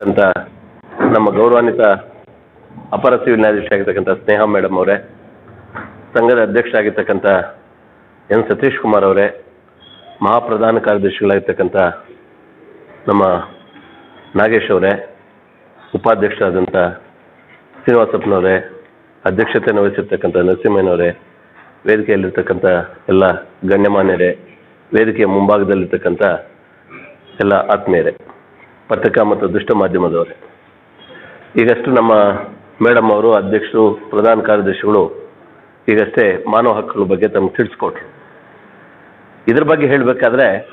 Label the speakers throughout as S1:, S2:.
S1: ಅಂತ ನಮ್ಮ ಗೌರವಾನ್ವಿತ ಅಪರ ಸಿವಿಲ್ ನ್ಯಾಯಾಧೀಶ ಆಗಿರ್ತಕ್ಕಂಥ ಸ್ನೇಹ ಮೇಡಮ್ ಅವರೇ, ಸಂಘದ ಅಧ್ಯಕ್ಷರಾಗಿರ್ತಕ್ಕಂಥ ಎನ್ ಸತೀಶ್ ಕುಮಾರ್ ಅವರೇ, ಮಹಾಪ್ರಧಾನ ಕಾರ್ಯದರ್ಶಿಗಳಾಗಿರ್ತಕ್ಕಂಥ ನಮ್ಮ ನಾಗೇಶ್ ಅವರೇ, ಉಪಾಧ್ಯಕ್ಷರಾದಂಥ ಶ್ರೀನಿವಾಸಪ್ಪನವರೇ, ಅಧ್ಯಕ್ಷತೆಯನ್ನು ವಹಿಸಿರ್ತಕ್ಕಂಥ ನರಸಿಂಹಯ್ಯನವರೇ, ವೇದಿಕೆಯಲ್ಲಿರ್ತಕ್ಕಂಥ ಎಲ್ಲ ಗಣ್ಯಮಾನ್ಯರೇ, ವೇದಿಕೆಯ ಮುಂಭಾಗದಲ್ಲಿರ್ತಕ್ಕಂಥ ಎಲ್ಲ ಆತ್ಮೀಯರೇ. ಪತ್ರಿಕಾ ಮತ್ತು ದುಷ್ಟ ಮಾಧ್ಯಮದವರೇ. ಈಗಷ್ಟು ನಮ್ಮ ಮೇಡಮ್ ಅವರು, ಅಧ್ಯಕ್ಷರು, ಪ್ರಧಾನ ಕಾರ್ಯದರ್ಶಿಗಳು ಈಗಷ್ಟೇ ಮಾನವ ಹಕ್ಕುಗಳ ಬಗ್ಗೆ ತಮ್ಗೆ ತಿಳಿಸ್ಕೊಟ್ರು. ಇದ್ರ ಬಗ್ಗೆ ಹೇಳಬೇಕಾದ್ರೆ,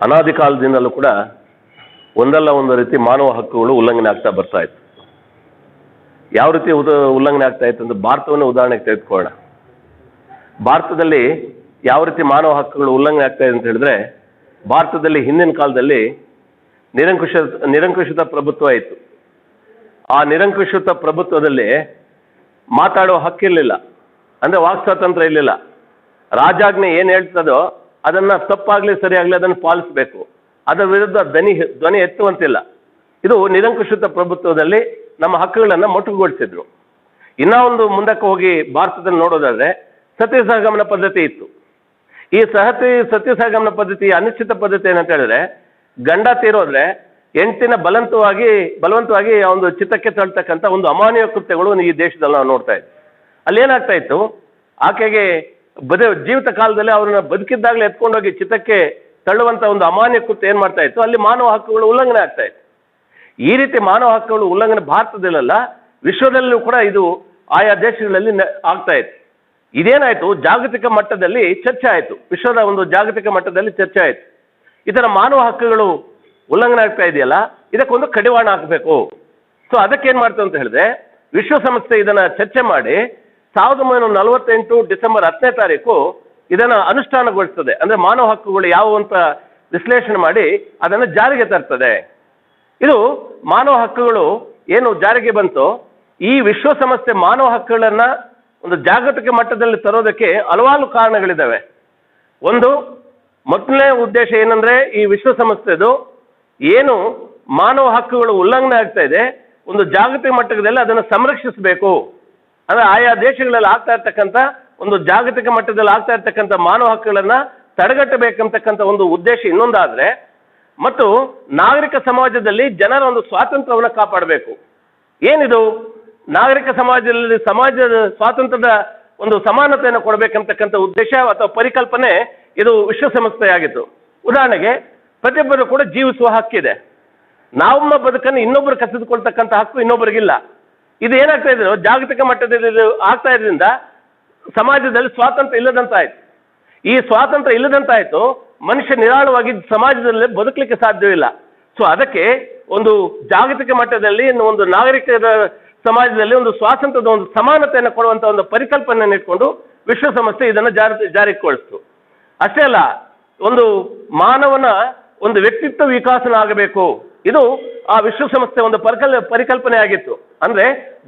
S1: ಅನಾದಿ ಕಾಲದಿಂದಲೂ ಕೂಡ ಒಂದಲ್ಲ ಒಂದು ರೀತಿ ಮಾನವ ಹಕ್ಕುಗಳು ಉಲ್ಲಂಘನೆ ಆಗ್ತಾ ಬರ್ತಾ ಇತ್ತು. ಯಾವ ರೀತಿ ಉದ, ಉಲ್ಲಂಘನೆ ಆಗ್ತಾ ಇತ್ತು ಅಂತ ಭಾರತವನ್ನು ಉದಾಹರಣೆಗೆ ತೆಗೆದುಕೊಳ್ಳೋಣ. ಭಾರತದಲ್ಲಿ ಯಾವ ರೀತಿ ಮಾನವ ಹಕ್ಕುಗಳು ಉಲ್ಲಂಘನೆ ಆಗ್ತಾ ಇದೆ ಅಂತ ಹೇಳಿದ್ರೆ ಭಾರತದಲ್ಲಿ ಹಿಂದಿನ ಕಾಲದಲ್ಲಿ ನಿರಂಕುಶ, ನಿರಂಕುಶಿತ ಪ್ರಭುತ್ವ ಇತ್ತು. ಆ ನಿರಂಕುಶಿತ ಪ್ರಭುತ್ವದಲ್ಲಿ ಮಾತಾಡೋ ಹಕ್ಕಿರಲಿಲ್ಲ. ಅಂದರೆ ವಾಕ್ ಸ್ವಾತಂತ್ರ್ಯ ಇರಲಿಲ್ಲ. ರಾಜಾಜ್ಞೆ ಏನು ಹೇಳ್ತದೋ ಅದನ್ನು ತಪ್ಪಾಗಲಿ ಸರಿಯಾಗಲಿ ಅದನ್ನು ಪಾಲಿಸಬೇಕು. ಅದರ ವಿರುದ್ಧ ಧ್ವನಿ ಧ್ವನಿ ಎತ್ತುವಂತಿಲ್ಲ. ಇದು ನಿರಂಕುಶಿತ ಪ್ರಭುತ್ವದಲ್ಲಿ ನಮ್ಮ ಹಕ್ಕುಗಳನ್ನು ಮೊಟಕುಗೊಳಿಸಿದ್ರು. ಇನ್ನೂ ಒಂದು ಮುಂದಕ್ಕೆ ಹೋಗಿ ಭಾರತದಲ್ಲಿ ನೋಡೋದಾದ್ರೆ ಸತ್ಯ ಸಹಗಮನ ಪದ್ಧತಿ ಇತ್ತು. ಈ ಸಹತಿ ಸತ್ಯ ಸಹಗಮನ ಪದ್ಧತಿ, ಅನಿಶ್ಚಿತ ಪದ್ಧತಿ ಏನಂತ ಹೇಳಿದ್ರೆ, ಗಂಡ ತೀರೋದ್ರೆ ಹೆಂಡತಿನ ಬಲವಂತವಾಗಿ ಬಲವಂತವಾಗಿ ಒಂದು ಚಿತ್ತಕ್ಕೆ ತಳ್ತಕ್ಕಂಥ ಒಂದು ಅಮಾನ್ಯ ಕೃತ್ಯಗಳು ಈ ದೇಶದಲ್ಲಿ ನಾವು ನೋಡ್ತಾ ಇದ್ವಿ. ಅಲ್ಲಿ ಏನಾಗ್ತಾ ಇತ್ತು? ಆಕೆಗೆ ಬದ, ಜೀವಿತ ಕಾಲದಲ್ಲಿ ಅವ್ರನ್ನ ಬದುಕಿದ್ದಾಗಲೇ ಎತ್ಕೊಂಡೋಗಿ ಚಿತ್ತಕ್ಕೆ ತಳ್ಳುವಂಥ ಒಂದು ಅಮಾನ್ಯ ಕೃತ್ಯ ಏನು ಮಾಡ್ತಾ ಇತ್ತು? ಅಲ್ಲಿ ಮಾನವ ಹಕ್ಕುಗಳು ಉಲ್ಲಂಘನೆ ಆಗ್ತಾ ಇತ್ತು. ಈ ರೀತಿ ಮಾನವ ಹಕ್ಕುಗಳು ಉಲ್ಲಂಘನೆ ಭಾರತದಲ್ಲಲ್ಲ ವಿಶ್ವದಲ್ಲೂ ಕೂಡ ಇದು ಆಯಾ ದೇಶಗಳಲ್ಲಿ ಆಗ್ತಾ ಇತ್ತು. ಇದೇನಾಯ್ತು? ಜಾಗತಿಕ ಮಟ್ಟದಲ್ಲಿ ಚರ್ಚೆ ಆಯಿತು. ವಿಶ್ವದ ಒಂದು ಜಾಗತಿಕ ಮಟ್ಟದಲ್ಲಿ ಚರ್ಚೆ ಆಯಿತು. ಥರ ಮಾನವ ಹಕ್ಕುಗಳು ಉಲ್ಲಂಘನೆ ಆಗ್ತಾ ಇದೆಯಲ್ಲ, ಇದಕ್ಕೊಂದು ಕಡಿವಾಣ ಹಾಕಬೇಕು. ಸೊ ಅದಕ್ಕೆ ಏನು ಮಾಡ್ತು ಅಂತ ಹೇಳಿದ್ರೆ ವಿಶ್ವಸಂಸ್ಥೆ ಇದನ್ನ ಚರ್ಚೆ ಮಾಡಿ, ಸಾವಿರದ ಒಂಬೈನೂರ ನಲವತ್ತೆಂಟು ಡಿಸೆಂಬರ್ ಹತ್ತನೇ ತಾರೀಕು ಇದನ್ನ ಅನುಷ್ಠಾನಗೊಳಿಸ್ತದೆ. ಅಂದ್ರೆ ಮಾನವ ಹಕ್ಕುಗಳು ಯಾವುವು ಅಂತ ವಿಶ್ಲೇಷಣೆ ಮಾಡಿ ಅದನ್ನು ಜಾರಿಗೆ ತರ್ತದೆ. ಇದು ಮಾನವ ಹಕ್ಕುಗಳು ಏನು ಜಾರಿಗೆ ಬಂತು, ಈ ವಿಶ್ವಸಂಸ್ಥೆ ಮಾನವ ಹಕ್ಕುಗಳನ್ನ ಒಂದು ಜಾಗತಿಕ ಮಟ್ಟದಲ್ಲಿ ತರೋದಕ್ಕೆ ಹಲವಾರು ಕಾರಣಗಳಿದ್ದಾವೆ. ಒಂದು, ಮೊದಲನೇ ಉದ್ದೇಶ ಏನಂದ್ರೆ ಈ ವಿಶ್ವಸಂಸ್ಥೆದು ಏನು ಮಾನವ ಹಕ್ಕುಗಳು ಉಲ್ಲಂಘನೆ ಆಗ್ತಾ ಇದೆ, ಒಂದು ಜಾಗತಿಕ ಮಟ್ಟದಲ್ಲಿ ಅದನ್ನು ಸಂರಕ್ಷಿಸಬೇಕು. ಅಂದ್ರೆ ಆಯಾ ದೇಶಗಳಲ್ಲಿ ಆಗ್ತಾ ಇರ್ತಕ್ಕಂಥ, ಒಂದು ಜಾಗತಿಕ ಮಟ್ಟದಲ್ಲಿ ಆಗ್ತಾ ಇರ್ತಕ್ಕಂಥ ಮಾನವ ಹಕ್ಕುಗಳನ್ನ ತಡೆಗಟ್ಟಬೇಕಂತಕ್ಕಂಥ ಒಂದು ಉದ್ದೇಶ ಇನ್ನೊಂದಾದ್ರೆ, ಮತ್ತು ನಾಗರಿಕ ಸಮಾಜದಲ್ಲಿ ಜನರ ಒಂದು ಸ್ವಾತಂತ್ರ್ಯವನ್ನು ಕಾಪಾಡಬೇಕು. ಏನಿದು? ನಾಗರಿಕ ಸಮಾಜದಲ್ಲಿ ಸಮಾಜದ ಸ್ವಾತಂತ್ರ್ಯದ ಒಂದು ಸಮಾನತೆಯನ್ನು ಕೊಡಬೇಕಂತಕ್ಕಂಥ ಉದ್ದೇಶ ಅಥವಾ ಪರಿಕಲ್ಪನೆ ಇದು ವಿಶ್ವಸಂಸ್ಥೆಯಾಗಿತ್ತು. ಉದಾಹರಣೆಗೆ, ಪ್ರತಿಯೊಬ್ಬರು ಕೂಡ ಜೀವಿಸುವ ಹಕ್ಕಿದೆ ನಮ್ಮ ಬದುಕನ್ನು ಇನ್ನೊಬ್ಬರು ಕಸಿದುಕೊಳ್ತಕ್ಕಂಥ ಹಕ್ಕು ಇನ್ನೊಬ್ಬರಿಗಿಲ್ಲ. ಇದು ಏನಾಗ್ತಾ ಇದ್ರು ಜಾಗತಿಕ ಮಟ್ಟದಲ್ಲಿ ಇದು ಆಗ್ತಾ ಇದ್ರಿಂದ ಸಮಾಜದಲ್ಲಿ ಸ್ವಾತಂತ್ರ್ಯ ಇಲ್ಲದಂತಾಯ್ತು. ಈ ಸ್ವಾತಂತ್ರ್ಯ ಇಲ್ಲದಂತಾಯ್ತು, ಮನುಷ್ಯ ನಿರಾಳವಾಗಿ ಸಮಾಜದಲ್ಲಿ ಬದುಕಲಿಕ್ಕೆ ಸಾಧ್ಯವಿಲ್ಲ. ಸೊ ಅದಕ್ಕೆ ಒಂದು ಜಾಗತಿಕ ಮಟ್ಟದಲ್ಲಿ ಒಂದು ನಾಗರಿಕರ ಸಮಾಜದಲ್ಲಿ ಒಂದು ಸ್ವಾತಂತ್ರ್ಯದ ಒಂದು ಸಮಾನತೆಯನ್ನು ಕೊಡುವಂಥ ಒಂದು ಪರಿಕಲ್ಪನೆಯನ್ನು ಇಟ್ಕೊಂಡು ವಿಶ್ವಸಂಸ್ಥೆ ಇದನ್ನು ಜಾರಿ, ಜಾರಿಗೊಳಿಸ್ತು. ಅಷ್ಟೇ ಅಲ್ಲ, ಒಂದು ಮಾನವನ ಒಂದು ವ್ಯಕ್ತಿತ್ವ ವಿಕಾಸನ ಆಗಬೇಕು. ಇದು ಆ ವಿಶ್ವಸಂಸ್ಥೆ ಒಂದು ಪರಿಕಲ್ ಪರಿಕಲ್ಪನೆ ಆಗಿತ್ತು ಅಂದ್ರೆ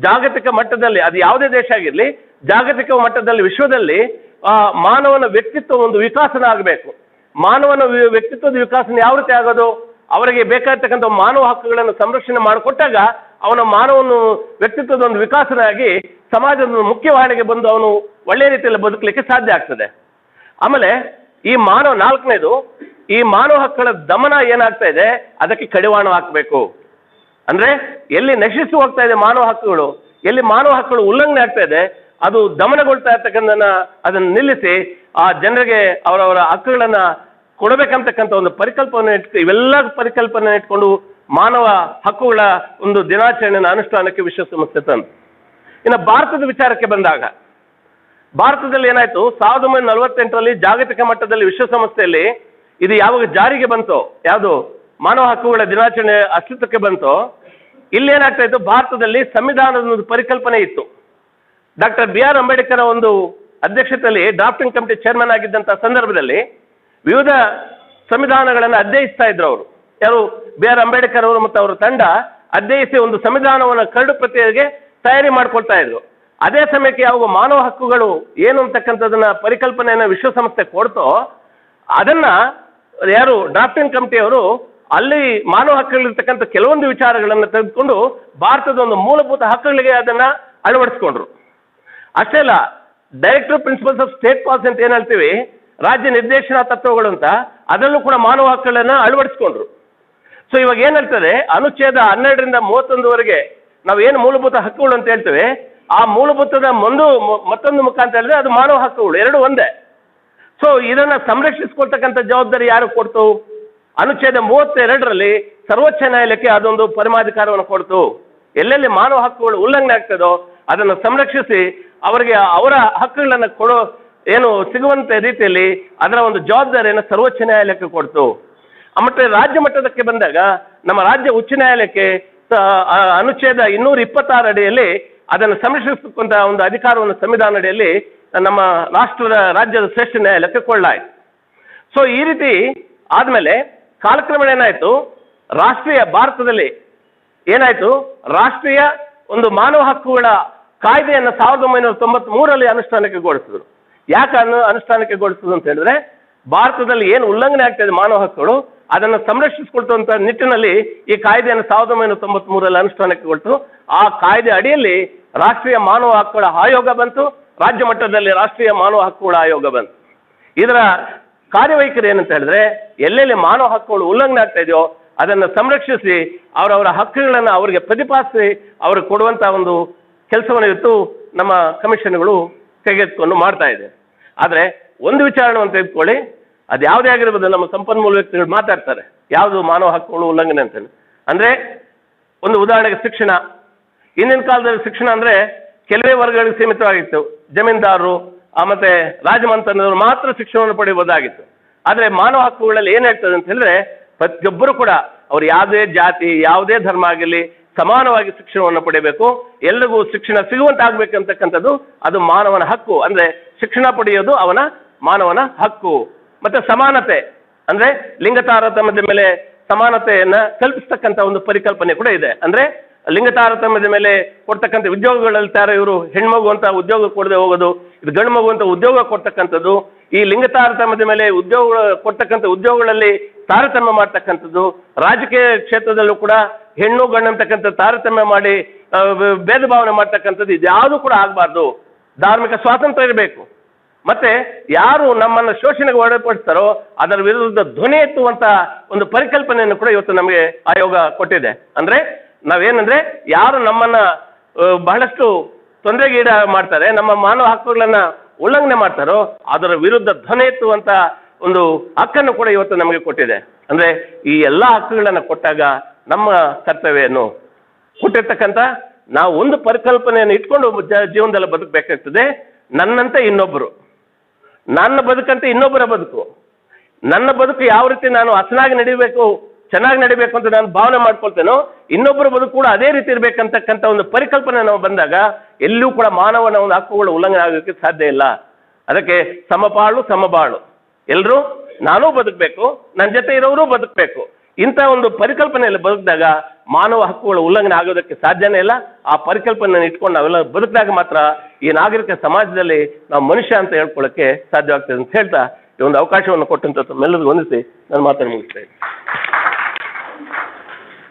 S1: ಜಾಗತಿಕ ಮಟ್ಟದಲ್ಲಿ, ಅದು ಯಾವುದೇ ದೇಶ ಆಗಿರಲಿ, ಜಾಗತಿಕ ಮಟ್ಟದಲ್ಲಿ, ವಿಶ್ವದಲ್ಲಿ, ಆ ಮಾನವನ ವ್ಯಕ್ತಿತ್ವ ಒಂದು ವಿಕಾಸನ ಆಗಬೇಕು. ಮಾನವನ ವ್ಯಕ್ತಿತ್ವದ ವಿಕಾಸನ ಯಾವ ರೀತಿ ಆಗೋದು? ಅವರಿಗೆ ಬೇಕಾಗಿರ್ತಕ್ಕಂಥ ಮಾನವ ಹಕ್ಕುಗಳನ್ನು ಸಂರಕ್ಷಣೆ ಮಾಡಿಕೊಟ್ಟಾಗ ಅವನ ಮಾನವನು ವ್ಯಕ್ತಿತ್ವದ ಒಂದು ವಿಕಾಸನಾಗಿ ಸಮಾಜದ ಮುಖ್ಯವಾಹಿನಿಗೆ ಬಂದು ಅವನು ಒಳ್ಳೆಯ ರೀತಿಯಲ್ಲಿ ಬದುಕಲಿಕ್ಕೆ ಸಾಧ್ಯ ಆಗ್ತದೆ. ಆಮೇಲೆ ಈ ಮಾನವ, ನಾಲ್ಕನೇದು, ಈ ಮಾನವ ಹಕ್ಕುಗಳ ದಮನ ಏನಾಗ್ತಾ ಇದೆ? ಅದಕ್ಕೆ ಕಡಿವಾಣ ಹಾಕಬೇಕು. ಅಂದ್ರೆ ಎಲ್ಲಿ ನಶಿಸಿ ಹೋಗ್ತಾ ಇದೆ ಮಾನವ ಹಕ್ಕುಗಳು, ಎಲ್ಲಿ ಮಾನವ ಹಕ್ಕುಗಳು ಉಲ್ಲಂಘನೆ ಆಗ್ತಾ ಇದೆ, ಅದು ದಮನಗೊಳ್ತಾ ಇರ್ತಕ್ಕಂಥ ಅದನ್ನು ನಿಲ್ಲಿಸಿ ಆ ಜನರಿಗೆ ಅವರವರ ಹಕ್ಕುಗಳನ್ನ ಕೊಡಬೇಕಂತಕ್ಕಂಥ ಒಂದು ಪರಿಕಲ್ಪನೆ ಇಟ್ಕೊ, ಇವೆಲ್ಲ ಪರಿಕಲ್ಪನೆ ಇಟ್ಕೊಂಡು ಮಾನವ ಹಕ್ಕುಗಳ ಒಂದು ದಿನಾಚರಣೆಯ ಅನುಷ್ಠಾನಕ್ಕೆ ವಿಶ್ವಸಂಸ್ಥೆ ತಂದು. ಇನ್ನು ಭಾರತದ ವಿಚಾರಕ್ಕೆ ಬಂದಾಗ, ಭಾರತದಲ್ಲಿ ಏನಾಯ್ತು? ಸಾವಿರದ ಒಂಬೈನೂರ ನಲವತ್ತೆಂಟರಲ್ಲಿ ಜಾಗತಿಕ ಮಟ್ಟದಲ್ಲಿ ವಿಶ್ವಸಂಸ್ಥೆಯಲ್ಲಿ ಇದು ಯಾವಾಗ ಜಾರಿಗೆ ಬಂತೋ, ಯಾವುದು ಮಾನವ ಹಕ್ಕುಗಳ ದಿನಾಚರಣೆ ಅಸ್ತಿತ್ವಕ್ಕೆ ಬಂತೋ, ಇಲ್ಲಿ ಏನಾಗ್ತಾ ಇತ್ತು? ಭಾರತದಲ್ಲಿ ಸಂವಿಧಾನದ ಒಂದು ಪರಿಕಲ್ಪನೆ ಇತ್ತು. ಡಾಕ್ಟರ್ ಬಿ ಆರ್ ಅಂಬೇಡ್ಕರ್ ಒಂದು ಅಧ್ಯಕ್ಷತೆಯಲ್ಲಿ ಡ್ರಾಫ್ಟಿಂಗ್ ಕಮಿಟಿ ಚೇರ್ಮನ್ ಆಗಿದ್ದಂಥ ಸಂದರ್ಭದಲ್ಲಿ ವಿವಿಧ ಸಂವಿಧಾನಗಳನ್ನು ಅಧ್ಯಯಿಸ್ತಾ ಇದ್ರು ಅವರು. ಯಾರು ಬಿ ಆರ್ ಅಂಬೇಡ್ಕರ್ ಅವರು ಮತ್ತು ಅವರ ತಂಡ ಅಧ್ಯಯಿಸಿ ಒಂದು ಸಂವಿಧಾನವನ್ನು ಕರಡು ಪ್ರತಿಗೆ ತಯಾರಿ ಮಾಡ್ಕೊಳ್ತಾ ಇದ್ರು. ಅದೇ ಸಮಯಕ್ಕೆ ಯಾವ ಮಾನವ ಹಕ್ಕುಗಳು ಏನು ಅಂತಕ್ಕಂಥದ್ದನ್ನ ಪರಿಕಲ್ಪನೆಯನ್ನು ವಿಶ್ವಸಂಸ್ಥೆ ಕೊಡ್ತೋ, ಅದನ್ನ ಯಾರು ಡ್ರಾಫ್ಟಿಂಗ್ ಕಮಿಟಿಯವರು ಅಲ್ಲಿ ಮಾನವ ಹಕ್ಕುಗಳಿರ್ತಕ್ಕಂಥ ಕೆಲವೊಂದು ವಿಚಾರಗಳನ್ನು ತೆಗೆದುಕೊಂಡು ಭಾರತದ ಒಂದು ಮೂಲಭೂತ ಹಕ್ಕುಗಳಿಗೆ ಅದನ್ನ ಅಳವಡಿಸ್ಕೊಂಡ್ರು. ಅಷ್ಟೇ ಅಲ್ಲ directive principles of state policy ಅಂತ ಏನು ಹೇಳ್ತೀವಿ? ರಾಜ್ಯ ನಿರ್ದೇಶನ ತತ್ವಗಳು ಅಂತ, ಅದರಲ್ಲೂ ಕೂಡ ಮಾನವ ಹಕ್ಕುಗಳನ್ನ ಅಳವಡಿಸ್ಕೊಂಡ್ರು. ಸೊ ಇವಾಗ ಏನ್ ಹೇಳ್ತದೆ? ಅನುಚ್ಛೇದ ಹನ್ನೆರಡರಿಂದ ಮೂವತ್ತೊಂದುವರೆಗೆ ನಾವು ಏನು ಮೂಲಭೂತ ಹಕ್ಕುಗಳು ಅಂತ ಹೇಳ್ತೇವೆ? ಆ ಮೂಲಭೂತದ ಮೊಂದು ಮತ್ತೊಂದು ಮುಖ ಅಂತ ಹೇಳಿದ್ರೆ ಅದು ಮಾನವ ಹಕ್ಕುಗಳು, ಎರಡು ಒಂದೇ. ಸೊ ಇದನ್ನ ಸಂರಕ್ಷಿಸ್ಕೊಳ್ತಕ್ಕಂಥ ಜವಾಬ್ದಾರಿ ಯಾರು ಕೊಡ್ತು? ಅನುಚ್ಛೇದ ಮೂವತ್ತೆರಡರಲ್ಲಿ ಸರ್ವೋಚ್ಚ ನ್ಯಾಯಾಲಯಕ್ಕೆ ಅದೊಂದು ಪರಮಾಧಿಕಾರವನ್ನು ಕೊಡ್ತು. ಎಲ್ಲೆಲ್ಲಿ ಮಾನವ ಹಕ್ಕುಗಳು ಉಲ್ಲಂಘನೆ ಆಗ್ತದೋ ಅದನ್ನು ಸಂರಕ್ಷಿಸಿ ಅವರಿಗೆ ಅವರ ಹಕ್ಕುಗಳನ್ನು ಕೊಡೋ, ಏನು ಸಿಗುವಂತ ರೀತಿಯಲ್ಲಿ ಅದರ ಒಂದು ಜವಾಬ್ದಾರಿಯನ್ನು ಸರ್ವೋಚ್ಚ ನ್ಯಾಯಾಲಯಕ್ಕೆ ಕೊಡ್ತು. ಮತ್ತೆ ರಾಜ್ಯ ಮಟ್ಟದಕ್ಕೆ ಬಂದಾಗ ನಮ್ಮ ರಾಜ್ಯ ಉಚ್ಚ ನ್ಯಾಯಾಲಯಕ್ಕೆ ಅನುಚ್ಛೇದ ಇನ್ನೂರ ಇಪ್ಪತ್ತಾರು ಅಡಿಯಲ್ಲಿ ಅದನ್ನು ಸಂರಕ್ಷಿಸತಕ್ಕಂಥ ಒಂದು ಅಧಿಕಾರವನ್ನು ಸಂವಿಧಾನ ಅಡಿಯಲ್ಲಿ ನಮ್ಮ ರಾಷ್ಟ್ರದ, ರಾಜ್ಯದ ಶ್ರೇಷ್ಠ ನ್ಯಾಯಾಲಯಕ್ಕೆ ಕೊಳ್ಳಾಯಿತು ಸೊ ಈ ರೀತಿ ಆದಮೇಲೆ ಕಾಲಕ್ರಮೇಣ ಏನಾಯಿತು? ರಾಷ್ಟ್ರೀಯ ಭಾರತದಲ್ಲಿ ಏನಾಯಿತು? ರಾಷ್ಟ್ರೀಯ ಒಂದು ಮಾನವ ಹಕ್ಕುಗಳ ಕಾಯ್ದೆಯನ್ನು ಸಾವಿರದ ಒಂಬೈನೂರ ತೊಂಬತ್ತ್ ಮೂರಲ್ಲಿ ಅನುಷ್ಠಾನಕ್ಕೆ ಗೊಳಿಸಿದ್ರು ಯಾಕೆ ಅನು, ಅನುಷ್ಠಾನಕ್ಕೆ ಗೊಳಿಸಿದ್ರು ಅಂತ ಹೇಳಿದ್ರೆ, ಭಾರತದಲ್ಲಿ ಏನು ಉಲ್ಲಂಘನೆ ಆಗ್ತಾ ಇದೆ ಮಾನವ ಹಕ್ಕುಗಳು ಅದನ್ನು ಸಂರಕ್ಷಿಸಿಕೊಳ್ತಂಥ ನಿಟ್ಟಿನಲ್ಲಿ ಈ ಕಾಯ್ದೆಯನ್ನು ಸಾವಿರದ ಒಂಬೈನೂರ ಅನುಷ್ಠಾನಕ್ಕೆ ಕೊಟ್ಟು, ಆ ಕಾಯ್ದೆ ಅಡಿಯಲ್ಲಿ ರಾಷ್ಟ್ರೀಯ ಮಾನವ ಹಕ್ಕುಗಳ ಆಯೋಗ ಬಂತು, ರಾಜ್ಯ ಮಟ್ಟದಲ್ಲಿ ರಾಷ್ಟ್ರೀಯ ಮಾನವ ಹಕ್ಕುಗಳ ಆಯೋಗ ಬಂತು. ಇದರ ಕಾರ್ಯವೈಖರಿ ಏನಂತ ಹೇಳಿದ್ರೆ, ಎಲ್ಲೆಲ್ಲಿ ಮಾನವ ಹಕ್ಕುಗಳು ಉಲ್ಲಂಘನೆ ಆಗ್ತಾ ಇದೆಯೋ ಅದನ್ನು ಸಂರಕ್ಷಿಸಿ, ಅವರವರ ಹಕ್ಕುಗಳನ್ನು ಅವರಿಗೆ ಪ್ರತಿಪಾದಿಸಿ, ಅವ್ರಿಗೆ ಕೊಡುವಂಥ ಒಂದು ಕೆಲಸವನ್ನು ಇವತ್ತು ನಮ್ಮ ಕಮಿಷನ್ಗಳು ತೆಗೆದುಕೊಂಡು ಮಾಡ್ತಾ ಇದೆ. ಆದರೆ ಒಂದು ವಿಚಾರಣವನ್ನು ತೆಗೆದುಕೊಳ್ಳಿ ಅದು ಯಾವುದೇ ಆಗಿರ್ಬೋದು, ನಮ್ಮ ಸಂಪನ್ಮೂಲ ವ್ಯಕ್ತಿಗಳು ಮಾತಾಡ್ತಾರೆ. ಯಾವುದು ಮಾನವ ಹಕ್ಕುಗಳು ಉಲ್ಲಂಘನೆ ಅಂತೇಳಿ. ಅಂದರೆ ಒಂದು ಉದಾಹರಣೆಗೆ ಶಿಕ್ಷಣ. ಹಿಂದಿನ ಕಾಲದಲ್ಲಿ ಶಿಕ್ಷಣ ಅಂದರೆ ಕೆಲವೇ ವರ್ಗಗಳಿಗೆ ಸೀಮಿತವಾಗಿತ್ತು. ಜಮೀನ್ದಾರರು ಮತ್ತೆ ರಾಜಮಂತನವರು ಮಾತ್ರ ಶಿಕ್ಷಣವನ್ನು ಪಡೆಯಬಹುದಾಗಿತ್ತು ಆದರೆ ಮಾನವ ಹಕ್ಕುಗಳಲ್ಲಿ ಏನಾಗ್ತದೆ ಅಂತ ಹೇಳಿದ್ರೆ ಪ್ರತಿಯೊಬ್ಬರು ಕೂಡ ಅವ್ರು ಯಾವುದೇ ಜಾತಿ, ಯಾವುದೇ ಧರ್ಮ ಆಗಿರಲಿ ಸಮಾನವಾಗಿ ಶಿಕ್ಷಣವನ್ನು ಪಡೆಯಬೇಕು. ಎಲ್ಲರಿಗೂ ಶಿಕ್ಷಣ ಸಿಗುವಂತಾಗಬೇಕಂತಕ್ಕಂಥದ್ದು ಅದು ಮಾನವನ ಹಕ್ಕು. ಅಂದ್ರೆ ಶಿಕ್ಷಣ ಪಡೆಯೋದು ಅವನ ಮಾನವನ ಹಕ್ಕು. ಮತ್ತೆ ಸಮಾನತೆ, ಅಂದ್ರೆ ಲಿಂಗ ತಾರತಮ್ಯದ ಮೇಲೆ ಸಮಾನತೆಯನ್ನ ಕಲ್ಪಿಸ್ತಕ್ಕಂಥ ಒಂದು ಪರಿಕಲ್ಪನೆ ಕೂಡ ಇದೆ. ಅಂದ್ರೆ ಲಿಂಗ ತಾರತಮ್ಯದ ಮೇಲೆ ಕೊಡ್ತಕ್ಕಂಥ ಉದ್ಯೋಗಗಳಲ್ಲಿ ತಾರ ಇವರು ಹೆಣ್ಮಗು ಅಂತ ಉದ್ಯೋಗ ಕೊಡದೆ ಹೋಗೋದು, ಇದು ಗಂಡು ಅಂತ ಉದ್ಯೋಗ ಕೊಡ್ತಕ್ಕಂಥದ್ದು, ಈ ಲಿಂಗ ತಾರತಮ್ಯದ ಮೇಲೆ ಉದ್ಯೋಗ ಕೊಡ್ತಕ್ಕಂಥ ಉದ್ಯೋಗಗಳಲ್ಲಿ ತಾರತಮ್ಯ ಮಾಡ್ತಕ್ಕಂಥದ್ದು, ರಾಜಕೀಯ ಕ್ಷೇತ್ರದಲ್ಲೂ ಕೂಡ ಹೆಣ್ಣು ಗಂಡು ಅಂತಕ್ಕಂಥ ತಾರತಮ್ಯ ಮಾಡಿ ಭೇದ ಭಾವನೆ ಮಾಡ್ತಕ್ಕಂಥದ್ದು ಇದ್ಯಾವುದು ಕೂಡ ಆಗಬಾರ್ದು. ಧಾರ್ಮಿಕ ಸ್ವಾತಂತ್ರ್ಯ ಇರಬೇಕು. ಮತ್ತೆ ಯಾರು ನಮ್ಮನ್ನು ಶೋಷಣೆಗೆ ಒಳಪಡಿಸ್ತಾರೋ ಅದರ ವಿರುದ್ಧ ಧ್ವನಿ ಎತ್ತುವಂತ ಒಂದು ಪರಿಕಲ್ಪನೆಯನ್ನು ಕೂಡ ಇವತ್ತು ನಮಗೆ ಆಯೋಗ ಕೊಟ್ಟಿದೆ. ಅಂದ್ರೆ ನಾವೇನಂದ್ರೆ ಯಾರು ನಮ್ಮನ್ನ ಬಹಳಷ್ಟು ತೊಂದರೆಗೀಡ ಮಾಡ್ತಾರೆ, ನಮ್ಮ ಮಾನವ ಹಕ್ಕುಗಳನ್ನ ಉಲ್ಲಂಘನೆ ಮಾಡ್ತಾರೋ ಅದರ ವಿರುದ್ಧ ಧ್ವನಿ ಎತ್ತುವಂತ ಒಂದು ಹಕ್ಕನ್ನು ಕೂಡ ಇವತ್ತು ನಮಗೆ ಕೊಟ್ಟಿದೆ. ಅಂದ್ರೆ ಈ ಎಲ್ಲಾ ಹಕ್ಕುಗಳನ್ನ ಕೊಟ್ಟಾಗ ನಮ್ಮ ಕರ್ತವ್ಯ ಏನು? ಕೊಟ್ಟಿರ್ತಕ್ಕಂಥ ನಾವು ಒಂದು ಪರಿಕಲ್ಪನೆಯನ್ನು ಇಟ್ಕೊಂಡು ಜೀವನದಲ್ಲಿ ಬದುಕಬೇಕಾಗ್ತದೆ. ನನ್ನಂತೆ ಇನ್ನೊಬ್ಬರು ನನ್ನ ಬದುಕಂತೆ ಇನ್ನೊಬ್ಬರ ಬದುಕು. ನನ್ನ ಬದುಕು ಯಾವ ರೀತಿ ನಾನು ಹಸನಾಗಿ ನಡಿಬೇಕು, ಚೆನ್ನಾಗಿ ನಡಿಬೇಕು ಅಂತ ನಾನು ಭಾವನೆ ಮಾಡ್ಕೊಳ್ತೇನೋ, ಇನ್ನೊಬ್ಬರ ಬದುಕು ಕೂಡ ಅದೇ ರೀತಿ ಇರಬೇಕಂತಕ್ಕಂಥ ಒಂದು ಪರಿಕಲ್ಪನೆ ನಾವು ಬಂದಾಗ ಎಲ್ಲೂ ಕೂಡ ಮಾನವನ ಒಂದು ಹಕ್ಕುಗಳ ಉಲ್ಲಂಘನೆ ಆಗೋಕ್ಕೆ ಸಾಧ್ಯ ಇಲ್ಲ. ಅದಕ್ಕೆ ಸಮಬಾಳು ಸಮಬಾಳು. ಎಲ್ಲರೂ ನಾನೂ ಬದುಕಬೇಕು ನನ್ನ ಜೊತೆ ಇರೋರು ಬದುಕಬೇಕು. ಇಂಥ ಒಂದು ಪರಿಕಲ್ಪನೆಯಲ್ಲಿ ಬದುಕಿದಾಗ ಮಾನವ ಹಕ್ಕುಗಳ ಉಲ್ಲಂಘನೆ ಆಗೋದಕ್ಕೆ ಸಾಧ್ಯನೇ ಇಲ್ಲ. ಆ ಪರಿಕಲ್ಪನೆಯನ್ನು ಇಟ್ಕೊಂಡು ನಾವೆಲ್ಲ ಬದುಕಿದಾಗ ಮಾತ್ರ ಈ ನಾಗರಿಕ ಸಮಾಜದಲ್ಲಿ ನಾವು ಮನುಷ್ಯ ಅಂತ ಹೇಳ್ಕೊಳ್ಳೋಕ್ಕೆ ಸಾಧ್ಯವಾಗ್ತದೆ ಅಂತ ಹೇಳ್ತಾ ಈ ಒಂದು ಅವಕಾಶವನ್ನು ಕೊಟ್ಟಂತ ತಮ್ಮೆಲ್ಲರಿಗೂ ಹೊಂದಿಸಿ ನಾನು ಮಾತನ್ನು ಮುಗಿಸ್ತೇನೆ.